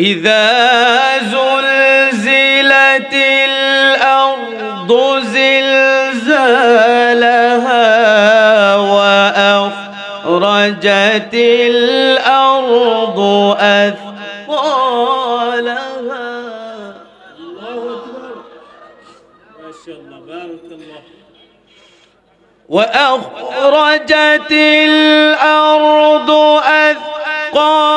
إذا زلزلت الأرض زلزالها وأخرجت الأرض أثقالها. الله أكبر ما شاء الله بارك الله وأخرجت الأرض أثقالها.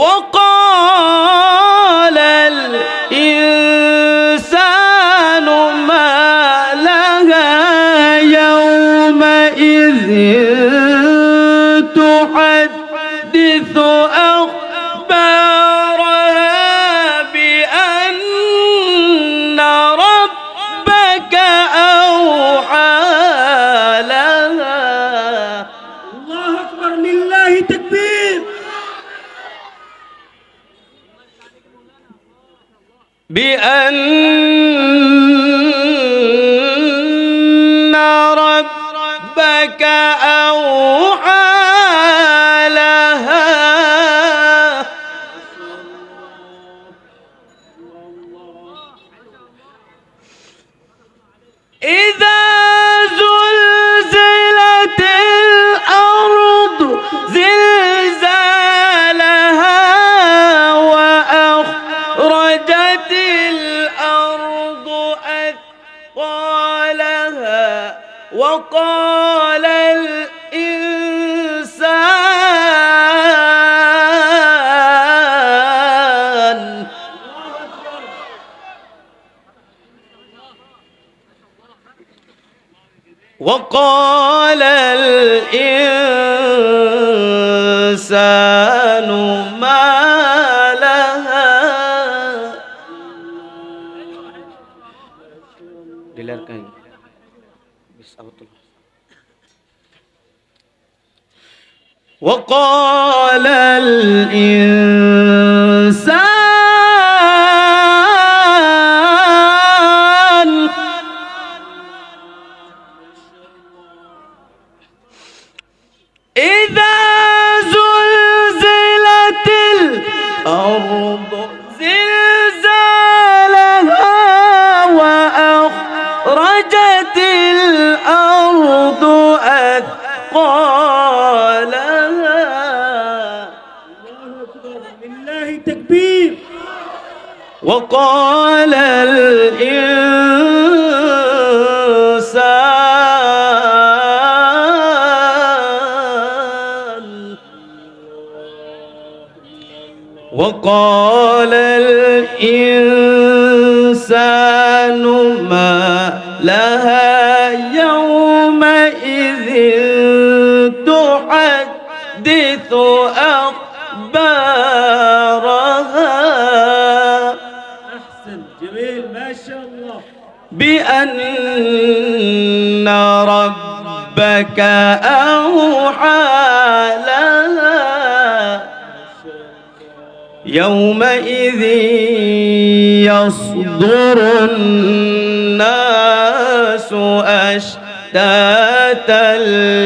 وقال الإنسان ما لها يومئذ تحدث أخبارها بأن وقال الإنسان وقال الإنسان وقال الإنسان إذا زلزلت الأرض زلزالها وأخرجت الأرض أثقالها وقال الإنسان وقال الإنسان ما لها يومئذ تحدث أخبارها بأن ربك أوحى لها يومئذ يصدر الناس أشتاتا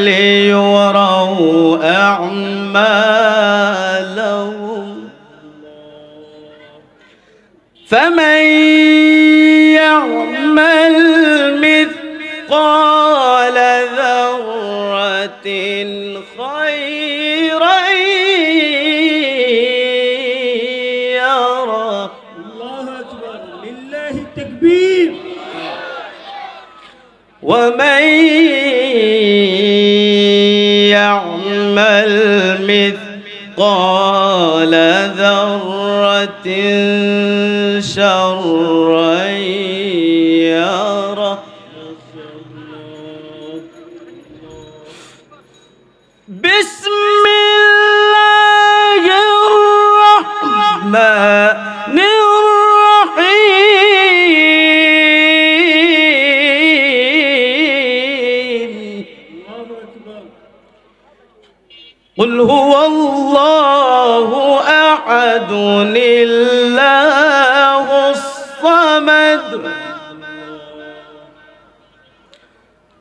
ليروا أعمالهم فمن مثقال ذرة خيرا يره الله أكبر. لله تكبير ومن يعمل مثقال ذرة شرا الرحمن الرحيم قل هو الله أحد الله الصمد.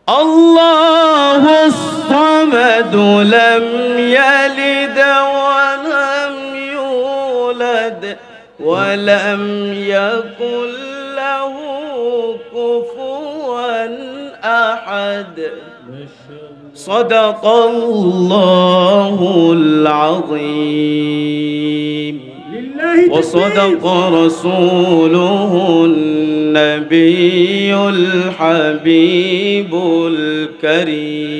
الله الصمد لم يلد ولم يكن له كفوا أحد ما شاء الله صدق الله العظيم لله وصدق رسوله النبي الحبيب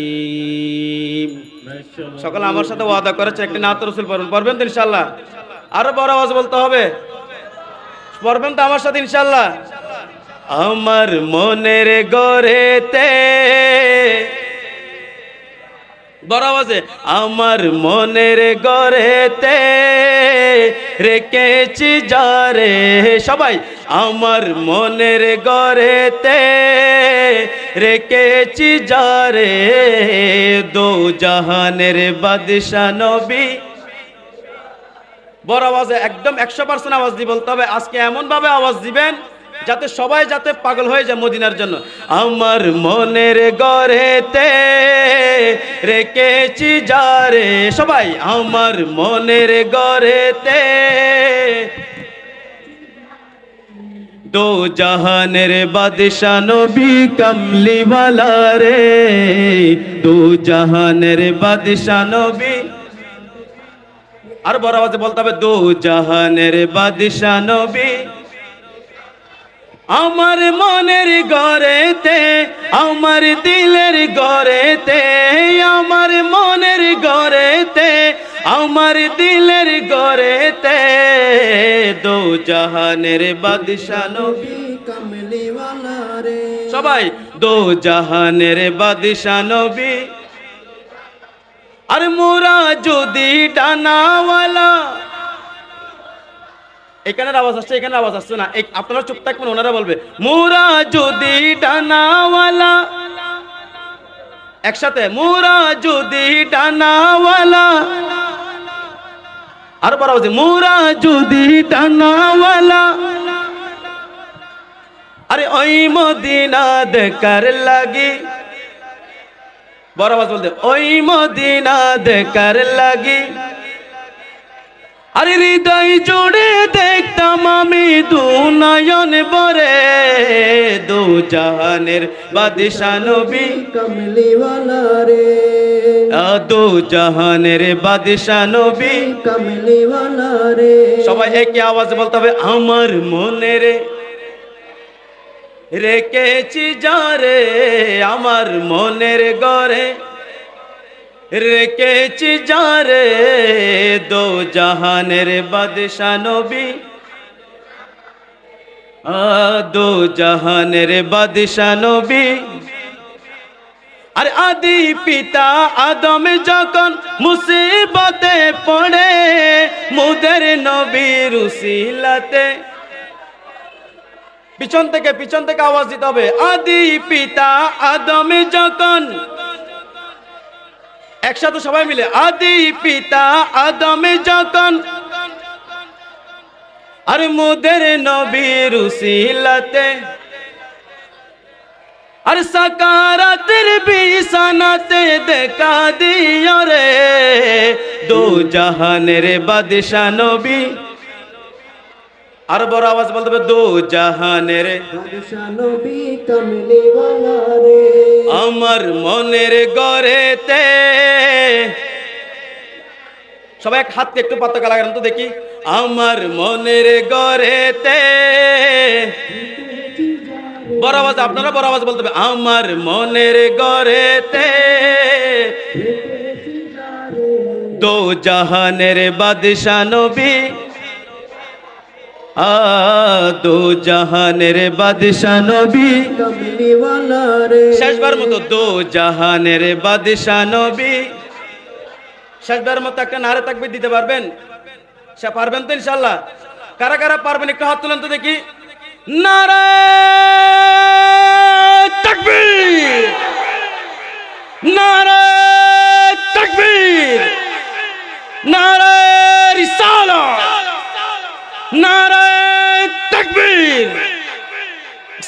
الكريم ما شاء الله সকালে আমার সাথে ওয়াদা করেছে একটি নাত রসুল পড়বেন পড়বেন তো ইনশাল্লাহ আরও বড় আওয়াজ বলতে হবে। পড়বেন তো আমার সাথে ইনশাল্লাহ আমার মনের গড়েতে বড় আওয়াজে, আমার মনের গড়েতে রেখেছি যারে। সবাই, আমার মনের গড়েতে রেখেছি যারে। দো জাহানের বাদশা নবী বড় আওয়াজে একদম একশো পার্সেন্ট আওয়াজ দিয়ে বলতে হবে আজকে এমন ভাবে আওয়াজ দিবেন যাতে সবাই যাতে পাগল হয়ে যায় মদিনার জন্য। আমার মনের গড়েতে রেখেছি যারে। সবাই, আমার মনের গড়েতে দো জাহানের বাদশা নবী কমলিওয়ালা রে। দো জাহানের বাদশা নবী আর বড় আওয়াজে বলতে হবে দু জাহানের বাদশা নবী আমার মনের গড়েতে আমার দিলের গড়েতে আমার মনের গড়েতে আমার দিলের গড়েতে দো জাহানের বাদশা নবী। সবাই দো জাহানের বাদশা নবী আর মোরা যদি ডানাওয়ালা। এখানের আওয়াজ আসছে এখানে আওয়াজ আসছে না। আপনারা চুপ থাকবেন, ওনারা বলবে, মোরা যদি ডানাওয়ালা। একসাথে, মোরা যদি ডানাওয়ালা। আর বড় আওয়াজে মোরা যদি ডানাওয়ালা। আরে, ওই মদিনা দেখার লাগি। বড় বাস বলতে ওই মদিনা দেখার লাগি। আরে হৃদয় জুড়ে দেখতাম আমি দু নয়ন বরে দু জাহানের বাদশা নবী। কমলিওয়ালা রে। দু জাহানের বাদশা নবী। কমলিওয়ালা রে। সবাই একই আওয়াজ বলতে হবে আমার মনে রে। রেখেছি যারে আমার মনের গড়ে। রেখেছি যারে দো জাহানের বাদশা নবী। দো জাহানের বাদশা নবী। আর আদি পিতা আদম যখন মুসিবতে পড়ে, মুদের নবীর উসিলাতে পিছন থেকে পিছন থেকে আওয়াজ দিতে হবে। আদি পিতা আদম যখন একসাথে সবাই মিলে, আদি পিতা আদম যখন আর মুদের নবীর উসিলাতে, আর সকারাতের বিছানাতে দেখা দিও রে, দো জাহানের বাদশা নবী। আর বড় আওয়াজ বলতে হবে দু জাহানের। আমার মনের গড়েতে। সবাই এক হাতকে একটু পাতাকা লাগান তো দেখি। আমার মনের গড়েতে। বড় আওয়াজ আপনারা বড় আওয়াজ বলতে হবে আমার মনের গড়েতে। দো জাহানের বাদশাহ নবী দো জাহানের বাদশাহ নবী। শেষবার মতো দো জাহানের বাদশাহ নবী। শেষবার মতো একটা নারে তাকবির দিতে পারবেন? সে পারবেন তো ইনশাল্লাহ কারা কারা পারবেন একটু হাত তুলেন তো দেখি। নারায়